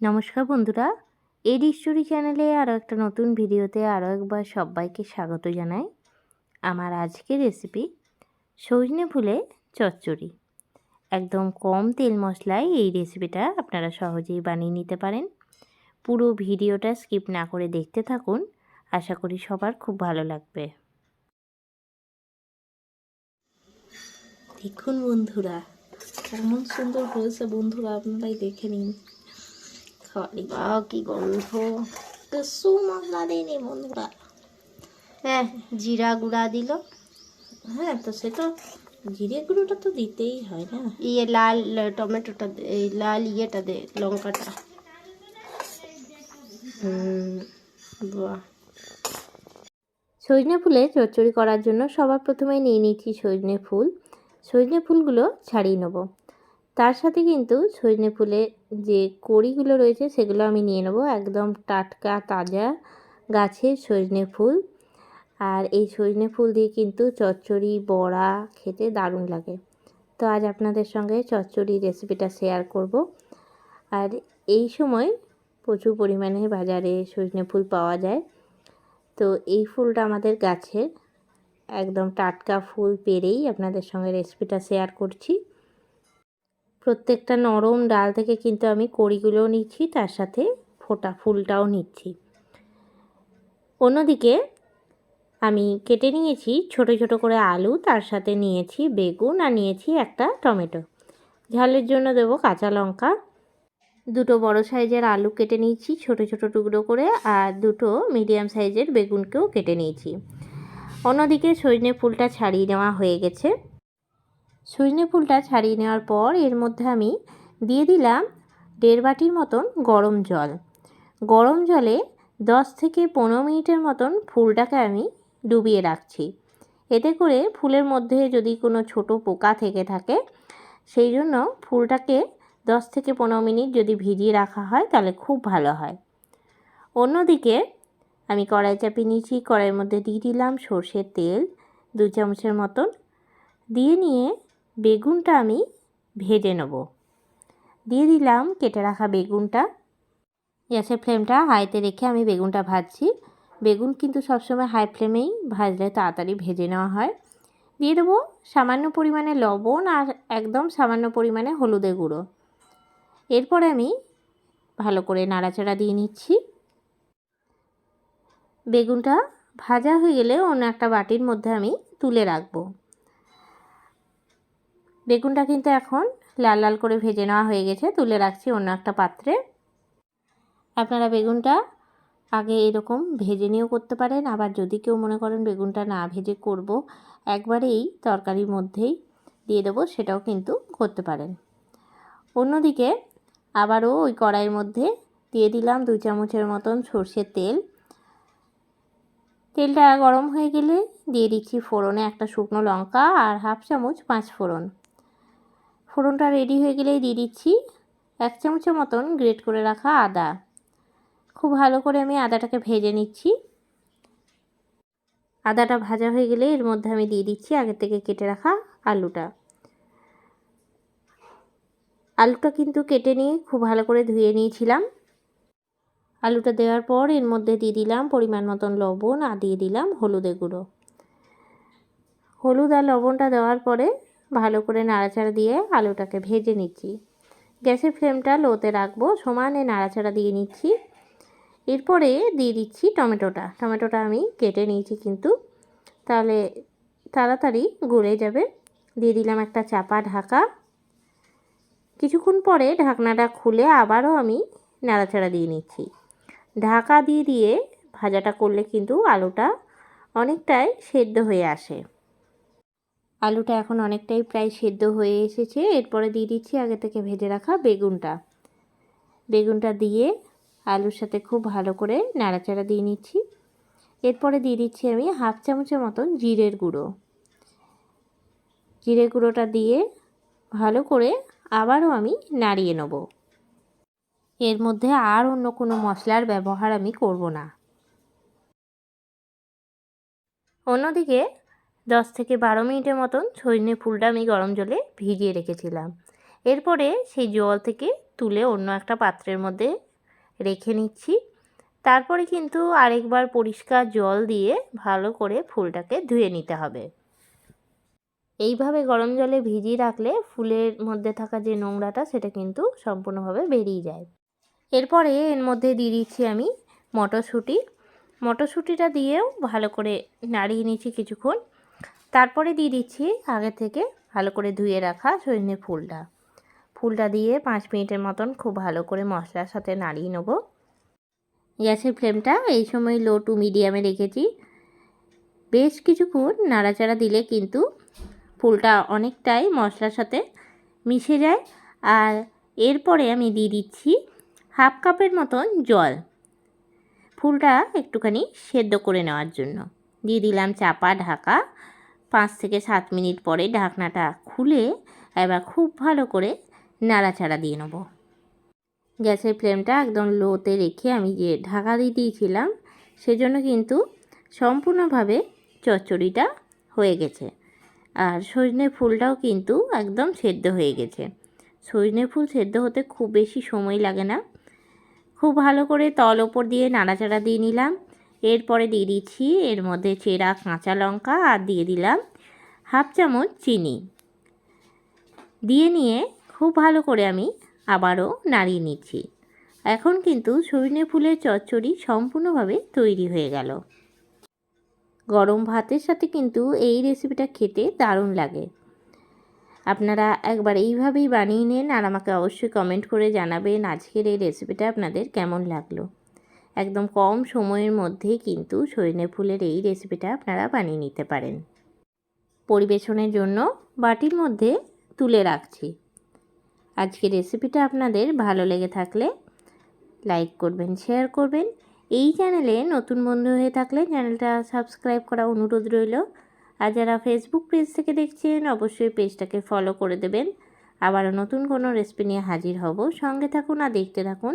নমস্কার বন্ধুরা, এডি স্টোরি চ্যানেলে আরও একটা নতুন ভিডিওতে আরও একবার সবাইকে স্বাগত জানাই। আমার আজকের রেসিপি সজনে ফুলে চচ্চড়ি। একদম কম তেল মশলায় এই রেসিপিটা আপনারা সহজেই বানিয়ে নিতে পারেন। পুরো ভিডিওটা স্কিপ না করে দেখতে থাকুন, আশা করি সবার খুব ভালো লাগবে। দেখুন বন্ধুরা, কেমন সুন্দর হয়েছে বন্ধুরা, আপনারাই দেখে নিন। খালি বা কি গন্ধ কিছু মশলা দেয়নি বন্ধুরা। হ্যাঁ জিরা গুঁড়া দিল হ্যাঁ তো সে তো জিরে গুঁড়োটা তো দিতেই হয় না। ইয়ে লাল টমেটোটা এই লাল ইয়েটা দে লঙ্কাটা। বাহ। সজনে ফুলে চচ্চড়ি করার জন্য সবার প্রথমে নিয়ে নিচ্ছি সজনে ফুল। সজনে ফুলগুলো ছাড়িয়ে নেব। তার সাথে কিন্তু সজনে ফুলে যে কড়িগুলো রয়েছে সেগুলো আমি নিয়ে নেব। একদম টাটকা, তাজা গাছের সজনে ফুল। আর এই সজনে ফুল দিয়ে কিন্তু চচ্চড়ি, বড়া খেতে দারুণ লাগে। তো আজ আপনাদের সঙ্গে চচ্চড়ি রেসিপিটা শেয়ার করব। আর এই সময় প্রচুর পরিমাণে বাজারে সজনে ফুল পাওয়া যায়। তো এই ফুলটা আমাদের গাছের একদম টাটকা ফুল পেরেই আপনাদের সঙ্গে রেসিপিটা শেয়ার করছি। প্রত্যেকটা নরম ডাল থেকে কিন্তু আমি কড়িগুলোও নিচ্ছি, তার সাথে ফোটা ফুলটাও নিচ্ছি। অন্যদিকে আমি কেটে নিয়েছি ছোট ছোট করে আলু, তার সাথে নিয়েছি বেগুন আর নিয়েছি একটা টমেটো। ঝালের জন্য দেবো কাঁচা লঙ্কা। দুটো বড় সাইজের আলু কেটে নিয়েছি ছোট ছোট টুকরো করে আর দুটো মিডিয়াম সাইজের বেগুনকেও কেটে নিয়েছি। অন্যদিকে সজনে ফুলটা ছাড়িয়ে নেওয়া হয়ে গেছে। সজনে ফুলটা ছাড়িয়ে নেওয়ার পর এর মধ্যে আমি দিয়ে দিলাম দেড় বাটির মতন গরম জল। গরম জলে দশ থেকে পনেরো মিনিটের মতন ফুলটাকে আমি ডুবিয়ে রাখছি। এতে করে ফুলের মধ্যে যদি কোনো ছোট পোকা থেকে থাকে, সেই জন্য ফুলটাকে দশ থেকে পনেরো মিনিট যদি ভিজিয়ে রাখা হয়, তাহলে খুব ভালো হয়। অন্যদিকে আমি কড়াই চাপিয়ে নিয়েছি, কড়াইয়ের মধ্যে দিয়ে দিলাম সর্ষের তেল, দু চামচের মতন। দিয়ে নিয়ে বেগুনটা আমি ভেজে নেব। দিয়ে দিলাম কেটে রাখা বেগুনটা। গ্যাসের ফ্লেমটা হাইতে রেখে আমি বেগুনটা ভাজছি। বেগুন কিন্তু সবসময় হাই ফ্লেমেই ভাজলে তাড়াতাড়ি ভেজে নেওয়া হয়। দিয়ে দেবো সামান্য পরিমাণে লবণ আর একদম সামান্য পরিমাণে হলুদের গুঁড়ো। এরপরে আমি ভালো করে নাড়াচাড়া দিয়ে নিচ্ছি। বেগুনটা ভাজা হয়ে গেলে অন্য একটা বাটির মধ্যে আমি তুলে রাখব। বেগুনটা কিন্তু এখন লাল লাল করে ভেজে নেওয়া হয়ে গেছে। তুলে রাখছি অন্য একটা পাত্রে। আপনারা বেগুনটা আগে এরকম ভেজে নিয়েও করতে পারেন। আবার যদি কেউ মনে করেন বেগুনটা না ভেজে করব একবারেই তরকারির মধ্যেই দিয়ে দেবো, সেটাও কিন্তু করতে পারেন। অন্যদিকে আবারও ওই কড়াইয়ের মধ্যে দিয়ে দিলাম দু চামচের মতন সর্ষের তেল। তেলটা গরম হয়ে গেলে দিয়ে দিচ্ছি ফোড়নে একটা শুকনো লঙ্কা আর হাফ চামচ পাঁচ ফোড়ন। ফোড়নটা রেডি হয়ে গেলেই দিয়ে দিচ্ছি এক চামচের মতন গ্রেট করে রাখা আদা। খুব ভালো করে আমি আদাটাকে ভেজে নিচ্ছি। আদাটা ভাজা হয়ে গেলে এর মধ্যে আমি দিয়ে দিচ্ছি আগে থেকে কেটে রাখা আলুটা। আলুটা কিন্তু কেটে নিয়ে খুব ভালো করে ধুয়ে নিয়েছিলাম। আলুটা দেওয়ার পর এর মধ্যে দিয়ে দিলাম পরিমাণ মতন লবণ আর দিয়ে দিলাম হলুদে গুঁড়ো। হলুদ আর লবণটা দেওয়ার পরে ভালো করে নাড়াচাড়া দিয়ে আলুটাকে ভেজে নিচ্ছি। গ্যাসের ফ্লেমটা লোতে রাখব, সমানে নাড়াচাড়া দিয়ে নিচ্ছি। এরপরে দিয়ে দিচ্ছি টমেটোটা। টমেটোটা আমি কেটে নিয়েছি কিন্তু। তাহলে তাড়াতাড়ি গলে যাবে। দিয়ে দিলাম একটা চাপা ঢাকা। কিছুক্ষণ পরে ঢাকনাটা খুলে আবারও আমি নাড়াচাড়া দিয়ে নিচ্ছি। ঢাকা দিয়ে দিয়ে ভাজাটা করলে কিন্তু আলুটা অনেকটাই সেদ্ধ হয়ে আসে। আলুটা এখন অনেকটাই প্রায় সেদ্ধ হয়ে এসেছে। এরপরে দিয়ে দিচ্ছি আগে থেকে ভেজে রাখা বেগুনটা। বেগুনটা দিয়ে আলুর সাথে খুব ভালো করে নাড়াচাড়া দিয়ে নিচ্ছি। এরপরে দিয়ে দিচ্ছি আমি হাফ চামচের মতন জিরের গুঁড়ো। জিরে গুঁড়োটা দিয়ে ভালো করে আবারও আমি নাড়িয়ে নেব। এর মধ্যে আর অন্য কোনো মশলার ব্যবহার আমি করব না। অন্যদিকে দশ থেকে বারো মিনিটের মতন সজনে ফুলটা আমি গরম জলে ভিজিয়ে রেখেছিলাম। এরপরে সেই জল থেকে তুলে অন্য একটা পাত্রের মধ্যে রেখে নিচ্ছি। তারপরে কিন্তু আরেকবার পরিষ্কার জল দিয়ে ভালো করে ফুলটাকে ধুয়ে নিতে হবে। এইভাবে গরম জলে ভিজিয়ে রাখলে ফুলের মধ্যে থাকা যে নোংরাটা, সেটা কিন্তু সম্পূর্ণভাবে বেরিয়ে যায়। এরপরে এর মধ্যে দিয়ে দিচ্ছি আমি মটরশুঁটি। মটরশুঁটিটা দিয়েও ভালো করে নাড়িয়ে নিচ্ছি কিছুক্ষণ। তারপরে দিয়ে দিচ্ছি আগে থেকে ভালো করে ধুয়ে রাখা সজনে ফুলটা। ফুলটা দিয়ে পাঁচ মিনিটের মতন খুব ভালো করে মশলার সাথে নাড়িয়ে নেব। গ্যাসের ফ্লেমটা এই সময় লো টু মিডিয়ামে রেখেছি। বেশ কিছুক্ষণ নাড়াচাড়া দিলে কিন্তু ফুলটা অনেকটাই মশলার সাথে মিশে যায়। আর এরপরে আমি দিয়ে দিচ্ছি হাফ কাপের মতন জল। ফুলটা একটুখানি সেদ্ধ করে নেওয়ার জন্য। দিয়ে দিলাম চাপা ঢাকা পাঁচ থেকে সাত মিনিট পরে ঢাকনাটা খুলে এবার খুব ভালো করে নাড়াচাড়া দিয়ে নেব। গ্যাসের ফ্লেমটা একদম লোতে রেখে আমি যে ঢাকা দিয়ে দিয়েছিলাম, সেজন্য কিন্তু সম্পূর্ণভাবে চচ্চড়িটা হয়ে গেছে। আর সজনে ফুলটাও কিন্তু একদম সেদ্ধ হয়ে গেছে। সজনে ফুল সেদ্ধ হতে খুব বেশি সময় লাগে না। খুব ভালো করে তল ওপর দিয়ে নাড়াচাড়া দিয়ে নিলাম। এরপরে দিয়ে দিচ্ছি এর মধ্যে চেরা, কাঁচা লঙ্কা আর দিয়ে দিলাম হাফ চামচ চিনি। দিয়ে নিয়ে খুব ভালো করে আমি আবারও নাড়িয়ে নিচ্ছি। এখন কিন্তু সজনে ফুলের চচ্চড়ি সম্পূর্ণভাবে তৈরি হয়ে গেল। গরম ভাতের সাথে কিন্তু এই রেসিপিটা খেতে দারুণ লাগে। আপনারা একবার এইভাবেই বানিয়ে নেন আর আমাকে অবশ্যই কমেন্ট করে জানাবেন আজকের এই রেসিপিটা আপনাদের কেমন লাগল। একদম কম সময়ের মধ্যেই কিন্তু সজনে ফুলের এই রেসিপিটা আপনারা বানিয়ে নিতে পারেন। পরিবেশনের জন্য বাটির মধ্যে তুলে রাখছি। আজকের রেসিপিটা আপনাদের ভালো লেগে থাকলে লাইক করবেন শেয়ার করবেন। এই চ্যানেলে নতুন বন্ধু হয়ে থাকলে চ্যানেলটা সাবস্ক্রাইব করা অনুরোধ রইল। আর যারা ফেসবুক পেজ থেকে দেখছেন, অবশ্যই পেজটাকে ফলো করে দেবেন। আবারও নতুন কোনো রেসিপি নিয়ে হাজির হব। সঙ্গে থাকুন আর দেখতে থাকুন।